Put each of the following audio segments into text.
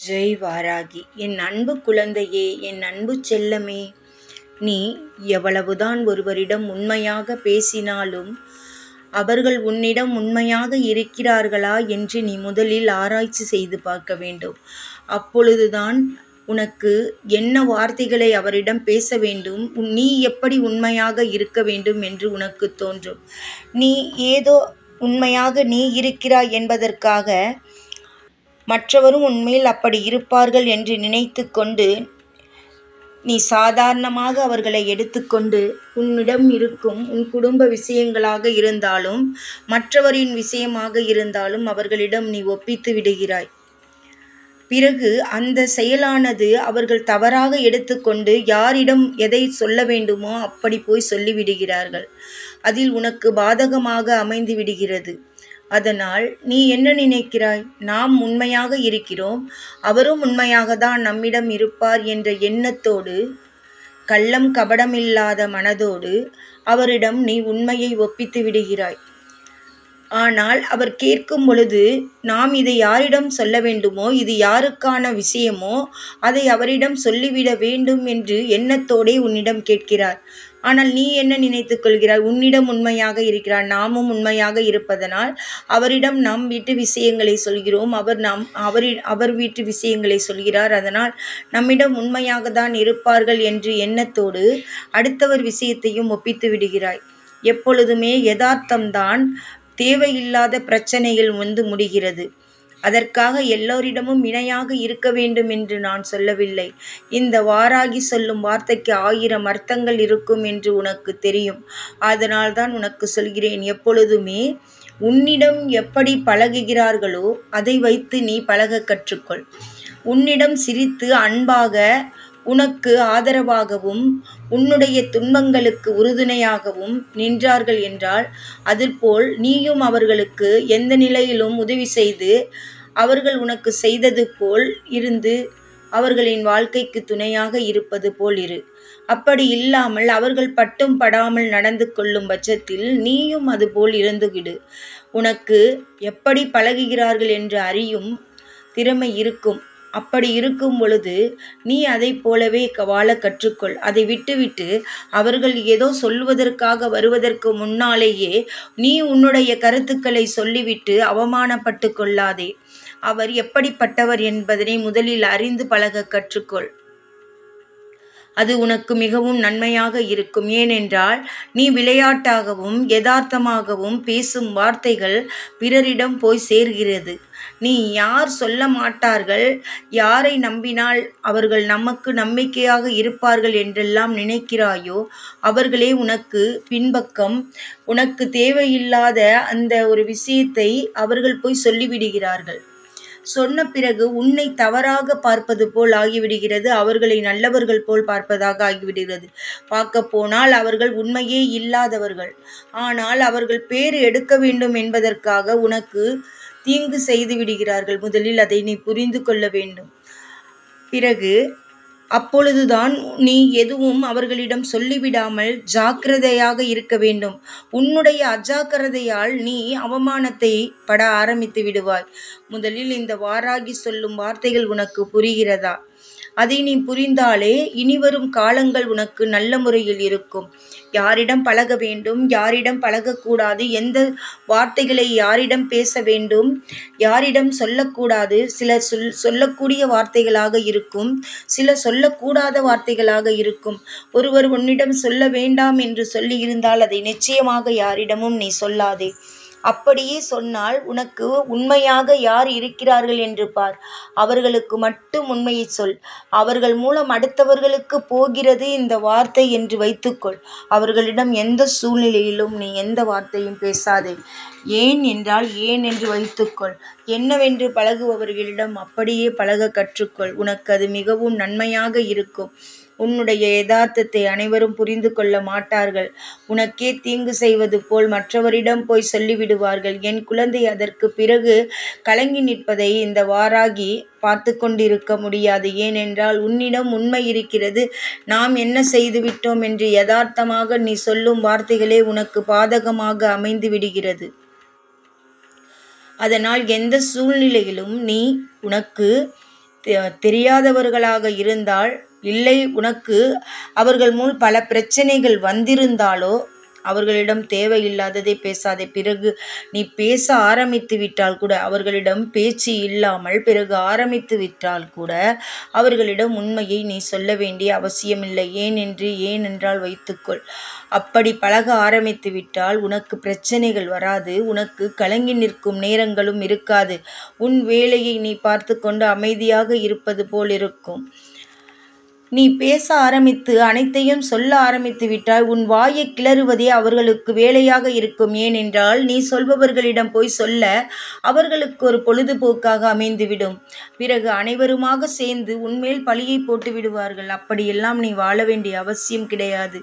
ஜெய் வாராகி என் அன்பு குழந்தையே என் அன்பு செல்லமே நீ எவ்வளவுதான் ஒருவரிடம் உண்மையாக பேசினாலும் அவர்கள் உன்னிடம் உண்மையாக இருக்கிறார்களா என்று நீ முதலில் ஆராய்ச்சி செய்து பார்க்க வேண்டும். அப்பொழுதுதான் உனக்கு என்ன வார்த்தைகளை அவரிடம் பேச வேண்டும் நீ எப்படி உண்மையாக இருக்க வேண்டும் என்று உனக்கு தோன்றும். நீ ஏதோ உண்மையாக நீ இருக்கிறாய் என்பதற்காக மற்றவரும் உன்மேல் அப்படி இருப்பார்கள் என்று நினைத்து கொண்டு நீ சாதாரணமாக அவர்களை எடுத்துக்கொண்டு உன்னிடம் இருக்கும் உன் குடும்ப விஷயங்களாக இருந்தாலும் மற்றவரின் விஷயமாக இருந்தாலும் அவர்களிடம் நீ ஒப்பித்து விடுகிறாய். பிறகு அந்த செயலானது அவர்கள் தவறாக எடுத்துக்கொண்டு யாரிடம் எதை சொல்ல வேண்டுமோ அப்படி போய் சொல்லிவிடுகிறார்கள். அதில் உனக்கு பாதகமாக அமைந்து விடுகிறது. அதனால் நீ என்ன நினைக்கிறாய்? நாம் உண்மையாக இருக்கிறோம். அவரும் உண்மையாக தான் நம்மிடம் இருப்பார் என்ற எண்ணத்தோடு கள்ளம் கபடமில்லாத மனதோடு அவரிடம் நீ உண்மையை ஒப்பித்து விடுகிறாய். ஆனால் அவர் கேட்கும் பொழுது நாம் இதை யாரிடம் சொல்ல வேண்டுமோ இது யாருக்கான விஷயமோ அதை அவரிடம் சொல்லிவிட வேண்டும் என்று எண்ணத்தோடே உன்னிடம் கேட்கிறார். ஆனால் நீ என்ன நினைத்துக் கொள்கிறாய்? உன்னிடம் உண்மையாக இருக்கிறார் நாமும் உண்மையாக இருப்பதனால் அவரிடம் நம் வீட்டு விஷயங்களை சொல்கிறோம் அவர் நம் அவரி அவர் வீட்டு விஷயங்களை சொல்கிறார். அதனால் நம்மிடம் உண்மையாக தான் இருப்பார்கள் என்று எண்ணத்தோடு அடுத்தவர் விஷயத்தையும் ஒப்பித்து விடுகிறாய். எப்பொழுதுமே யதார்த்தம்தான் தேவையில்லாத பிரச்சனையில் வந்து முடிகிறது. அதற்காக எல்லோரிடமும் இணையாக இருக்க வேண்டும் என்று நான் சொல்லவில்லை. இந்த வாராகி சொல்லும் வார்த்தைக்கு ஆயிரம் அர்த்தங்கள் இருக்கும் என்று உனக்கு தெரியும். அதனால் தான் உனக்கு சொல்கிறேன் எப்பொழுதுமே உன்னிடம் எப்படி பழகுகிறார்களோ அதை வைத்து நீ பழக கற்றுக்கொள். உன்னிடம் சிரித்து அன்பாக உனக்கு ஆதரவாகவும் உன்னுடைய துன்பங்களுக்கு உறுதுணையாகவும் நின்றார்கள் என்றால் அதுபோல் நீயும் அவர்களுக்கு எந்த நிலையிலும் உதவி செய்து அவர்கள் உனக்கு செய்தது போல் இருந்து அவர்களின் வாழ்க்கைக்கு துணையாக இருப்பது போல் இரு. அப்படி இல்லாமல் அவர்கள் பட்டும் படாமல் நடந்து கொள்ளும் பட்சத்தில் நீயும் அதுபோல் இருந்துவிடு உனக்கு எப்படி பழகுகிறார்கள் என்று அறியும் திறமை இருக்கும். அப்படி இருக்கும் பொழுது நீ அதை போலவே வாழ கற்றுக்கொள். அதை விட்டுவிட்டு அவர்கள் ஏதோ சொல்வதற்காக வருவதற்கு முன்னாலேயே நீ உன்னுடைய கருத்துக்களை சொல்லிவிட்டு அவமானப்பட்டு கொள்ளாதே. அவர் எப்படிப்பட்டவர் என்பதனை முதலில் அறிந்து பழக கற்றுக்கொள். அது உனக்கு மிகவும் நன்மையாக இருக்கும். ஏனென்றால் நீ விளையாட்டாகவும் யதார்த்தமாகவும் பேசும் வார்த்தைகள் பிறரிடம் போய் சேர்கிறது. நீ யார் சொல்ல மாட்டார்கள்? யாரை நம்பினால் அவர்கள் நமக்கு நம்பிக்கையாக இருப்பார்கள் என்றெல்லாம் நினைக்கிறாயோ அவர்களே உனக்கு பின்பக்கம். உனக்கு தேவையில்லாத அந்த ஒரு விஷயத்தை அவர்கள் போய் சொல்லிவிடுகிறார்கள். சொன்ன பிறகு உன்னை தவறாக பார்ப்பது போல் ஆகிவிடுகிறது அவர்களை நல்லவர்கள் போல் பார்ப்பதாக ஆகிவிடுகிறது. பார்க்க போனால் அவர்கள் உண்மையே இல்லாதவர்கள். ஆனால் அவர்கள் பேர் எடுக்க வேண்டும் என்பதற்காக உனக்கு தீங்கு செய்து விடுகிறார்கள். முதலில் அதை நீ புரிந்து கொள்ள வேண்டும். பிறகு அப்பொழுதுதான் நீ எதுவும் அவர்களிடம் சொல்லிவிடாமல் ஜாக்கிரதையாக இருக்க வேண்டும். உன்னுடைய அஜாக்கிரதையால் நீ அவமானத்தை பட ஆரம்பித்து விடுவாய். முதலில் இந்த வாராகி சொல்லும் வார்த்தைகள் உனக்கு புரிகிறதா? அதை நீ புரிந்தாலே இனிவரும் காலங்கள் உனக்கு நல்ல முறையில் இருக்கும். யாரிடம் பழக வேண்டும் யாரிடம் பழகக்கூடாது எந்த வார்த்தைகளை யாரிடம் பேச வேண்டும் யாரிடம் சொல்லக்கூடாது சில சொல் சொல்லக்கூடிய வார்த்தைகளாக இருக்கும் சில சொல்லக்கூடாத வார்த்தைகளாக இருக்கும். ஒருவர் உன்னிடம் சொல்ல வேண்டாம் என்று சொல்லியிருந்தால் அதை நிச்சயமாக யாரிடமும் நீ சொல்லாதே. அப்படியே சொன்னால் உனக்கு உண்மையாக யார் இருக்கிறார்கள் என்று பார். அவர்களுக்கு மட்டும் உண்மையை சொல். அவர்கள் மூலம் அடுத்தவர்களுக்கு போகிறது இந்த வார்த்தை என்று வைத்துக்கொள். அவர்களிடம் எந்த சூழ்நிலையிலும் நீ எந்த வார்த்தையும் பேசாதே. ஏன் என்றால் ஏன் என்று வைத்துக்கொள். என்னவென்று பழகுபவர்களிடம் அப்படியே பழக கற்றுக்கொள். உனக்கு அது மிகவும் நன்மையாக இருக்கும். உன்னுடைய யதார்த்தத்தை அனைவரும் புரிந்து கொள்ள மாட்டார்கள். உனக்கே தீங்கு செய்வது போல் மற்றவரிடம் போய் சொல்லிவிடுவார்கள். என் குழந்தை அதற்கு பிறகு கலங்கி நிற்பதை இந்த வாராகி பார்த்து கொண்டிருக்க முடியாது. ஏனென்றால் உன்னிடம் உண்மை இருக்கிறது. நாம் என்ன செய்துவிட்டோம் என்று யதார்த்தமாக நீ சொல்லும் வார்த்தைகளே உனக்கு பாதகமாக அமைந்து விடுகிறது. அதனால் எந்த சூழ்நிலையிலும் நீ உனக்கு தெ- தெரியாதவர்களாக இருந்தால் இல்லை உனக்கு அவர்கள் முன் பல பிரச்சனைகள் வந்திருந்தாலோ அவர்களிடம் தேவையில்லாததை பேசாதே. பிறகு நீ பேச ஆரம்பித்து விட்டால் கூட அவர்களிடம் பேச்சு இல்லாமல் பிறகு ஆரம்பித்து விட்டால் கூட அவர்களிடம் உண்மையை நீ சொல்ல வேண்டிய அவசியமில்லை. ஏனென்று ஏனென்றால் வைத்துக்கொள். அப்படி பழக ஆரம்பித்து விட்டால் உனக்கு பிரச்சனைகள் வராது உனக்கு கலங்கி நிற்கும் நேரங்களும் இருக்காது. உன் வேலையை நீ பார்த்து கொண்டு அமைதியாக இருப்பது போல் இருக்கும். நீ பேச ஆரம்பித்து அனைத்தையும் சொல்ல ஆரம்பித்து விட்டால் உன் வாயை கிளறுவதே அவர்களுக்கு வேலையாக இருக்கும். ஏனென்றால் நீ சொல்பவர்களிடம் போய் சொல்ல அவர்களுக்கு ஒரு பொழுதுபோக்காக அமைந்துவிடும். பிறகு அனைவருமாக சேர்ந்து உன்மேல் பழியை போட்டு விடுவார்கள். அப்படியெல்லாம் நீ வாழ வேண்டிய அவசியம் கிடையாது.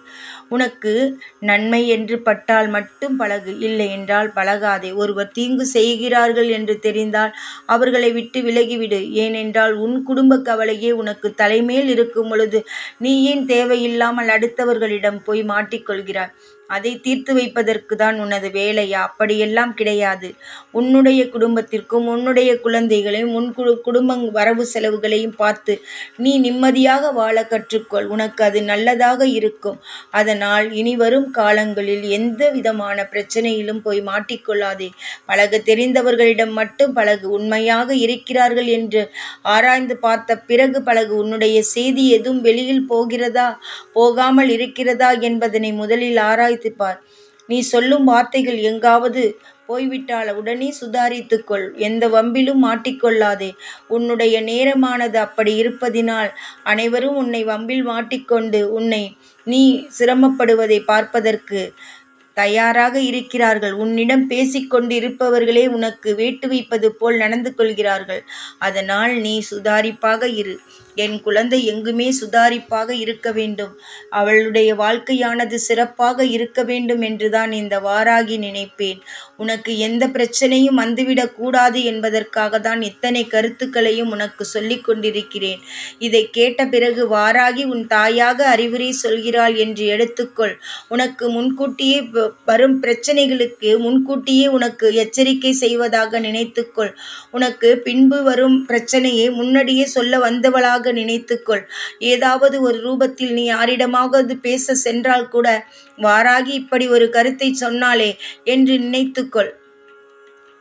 உனக்கு நன்மை என்று பட்டால் மட்டும் பழகு. இல்லை என்றால் பழகாதே. ஒருவர் தீங்கு செய்கிறார்கள் என்று தெரிந்தால் அவர்களை விட்டு விலகிவிடு. ஏனென்றால் உன் குடும்ப கவலையே உனக்கு தலைமேல் இருக்கும் பொழுது நீ ஏன் தேவையில்லாமல் அடுத்தவர்களிடம் போய் மாட்டிக்கொள்கிறாய்? அதை தீர்த்து வைப்பதற்கு தான் உனது வேலையா? அப்படியெல்லாம் கிடையாது. உன்னுடைய குடும்பத்திற்கும் உன்னுடைய குழந்தைகளையும் உன் கு குடும்ப வரவு செலவுகளையும் பார்த்து நீ நிம்மதியாக வாழ கற்றுக்கொள். உனக்கு அது நல்லதாக இருக்கும். அதனால் இனி வரும் காலங்களில் எந்த விதமான பிரச்சனையிலும் போய் மாட்டிக்கொள்ளாதே. பழக தெரிந்தவர்களிடம் மட்டும் பழகு. உண்மையாக இருக்கிறார்கள் என்று ஆராய்ந்து பார்த்த பிறகு பழகு. உன்னுடைய செய்தி எதுவும் வெளியில் போகிறதா? போகாமல் இருக்கிறதா என்பதனை முதலில் ஆராய்ந்து சுதாரித்துப்பார் நீ சொல்லும் வார்த்தைகள் எங்காவது போய்விட்டால் உடனே சுதாரித்துக்கொள். எந்த வம்பிலும் மாட்டிக்கொள்ளாதே. உன்னுடைய நேரமானது அப்படி இருப்பதினால் அனைவரும் உன்னை வம்பில் மாட்டிக்கொண்டு உன்னை நீ சிரமப்படுவதை பார்ப்பதற்கு தயாராக இருக்கிறார்கள். உன்னிடம் பேசிக்கொண்டு இருப்பவர்களே உனக்கு வேட்டு வைப்பது போல் நடந்து கொள்கிறார்கள். அதனால் நீ சுதாரிப்பாக இரு. என் குழந்தை எங்குமே சுதாரிப்பாக இருக்க வேண்டும். அவளுடைய வாழ்க்கையானது சிறப்பாக இருக்க வேண்டும் என்றுதான் இந்த வாராகி நினைப்பேன். உனக்கு எந்த பிரச்சனையும் வந்துவிடக் கூடாது என்பதற்காக தான் இத்தனை கருத்துக்களையும் உனக்கு சொல்லிக் கொண்டிருக்கிறேன். இதை கேட்ட பிறகு வாராகி உன் தாயாக அறிவுரை சொல்கிறாள் என்று எடுத்துக்கொள். உனக்கு முன்கூட்டியே வ- வரும் பிரச்சனைகளுக்கு முன்கூட்டியே உனக்கு எச்சரிக்கை செய்வதாக நினைத்துக்கொள். உனக்கு பின்பு வரும் பிரச்சனையை முன்னடியே சொல்ல வந்தவளாக நினைத்துக்கொள். ஏதாவது ஒரு ரூபத்தில் நீ யாரிடமாவது பேச சென்றால் கூட வாராகி இப்படி ஒரு கருத்தை சொன்னாலே என்று நினைத்துக்கொள்.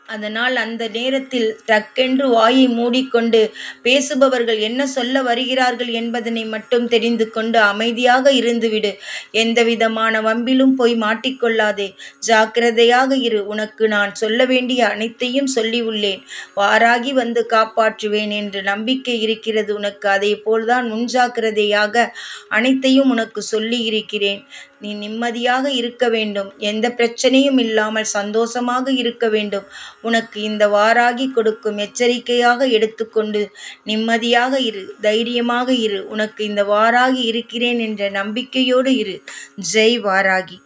அதனால் அந்த நேரத்தில் டக்கென்று வாயை மூடிக்கொண்டு பேசுபவர்கள் என்ன சொல்ல வருகிறார்கள் என்பதனை மட்டும் தெரிந்து கொண்டு அமைதியாக இருந்துவிடு. எந்தவிதமான வம்பிலும் போய் மாட்டிக்கொள்ளாதே. ஜாக்கிரதையாக இரு. உனக்கு நான் சொல்ல வேண்டிய அனைத்தையும் சொல்லி உள்ளேன் வாராகி வந்து காப்பாற்றுவேன் என்று நம்பிக்கை இருக்கிறது உனக்கு. அதே போல்தான் முன்ஜாக்கிரதையாக அனைத்தையும் உனக்கு சொல்லி இருக்கிறேன் நீ நிம்மதியாக இருக்க வேண்டும். எந்த பிரச்சனையும் இல்லாமல் சந்தோஷமாக இருக்க வேண்டும். உனக்கு இந்த வாராகி கொடுக்கும் எச்சரிக்கையாக எடுத்துக்கொண்டு நிம்மதியாக இரு. தைரியமாக இரு. உனக்கு இந்த வாராகி இருக்கிறேன் என்ற நம்பிக்கையோடு இரு. ஜெய் வாராகி.